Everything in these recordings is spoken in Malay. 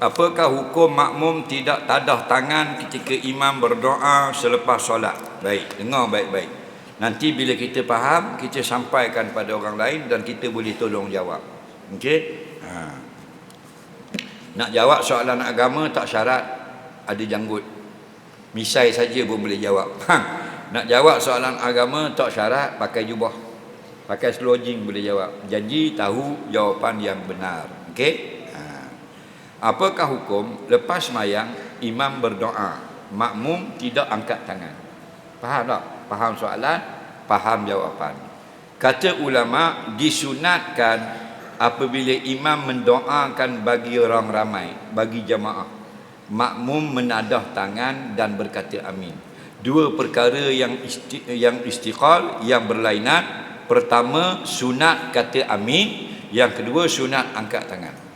Apakah hukum makmum tidak tadah tangan ketika imam berdoa selepas solat? Baik, dengar baik-baik. Nanti bila kita faham, kita sampaikan pada orang lain dan kita boleh tolong jawab. Okey? Ha. Nak jawab soalan agama tak syarat ada janggut. Misai saja pun boleh jawab. Ha. Nak jawab soalan agama tak syarat pakai jubah. Pakai slojing boleh jawab. Janji tahu jawapan yang benar. Okey? Apakah hukum lepas mayang imam berdoa, makmum tidak angkat tangan? Faham tak? Faham soalan? Faham jawapan. Kata ulama disunatkan apabila imam mendoakan bagi orang ramai, bagi jamaah. Makmum menadah tangan dan berkata amin. Dua perkara yang isti, yang istiqal, yang berlainan. Pertama sunat kata amin, yang kedua sunat angkat tangan.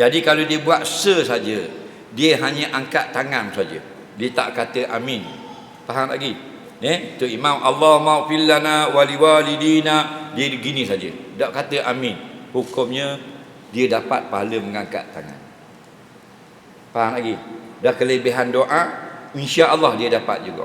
Jadi kalau dia buat se saja, dia hanya angkat tangan saja. Dia tak kata amin. Faham lagi? Eh, tu imam Allah maghfir lana wa liwalidina dia gini saja. Tak kata amin. Hukumnya dia dapat pahala mengangkat tangan. Faham lagi? Dah kelebihan doa, insya-Allah dia dapat juga.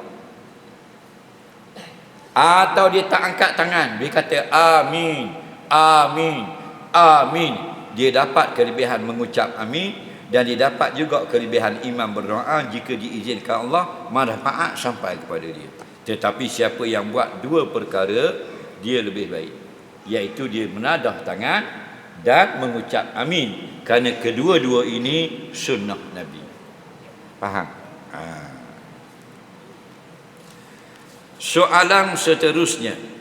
Atau dia tak angkat tangan, dia kata amin. Amin. Amin dia dapat kelebihan mengucap amin dan dia dapat juga kelebihan imam berdoa jika diizinkan Allah manfaat sampai kepada dia tetapi siapa yang buat dua perkara dia lebih baik iaitu dia menadah tangan dan mengucap amin kerana kedua-dua ini sunnah Nabi faham? Ha. soalan seterusnya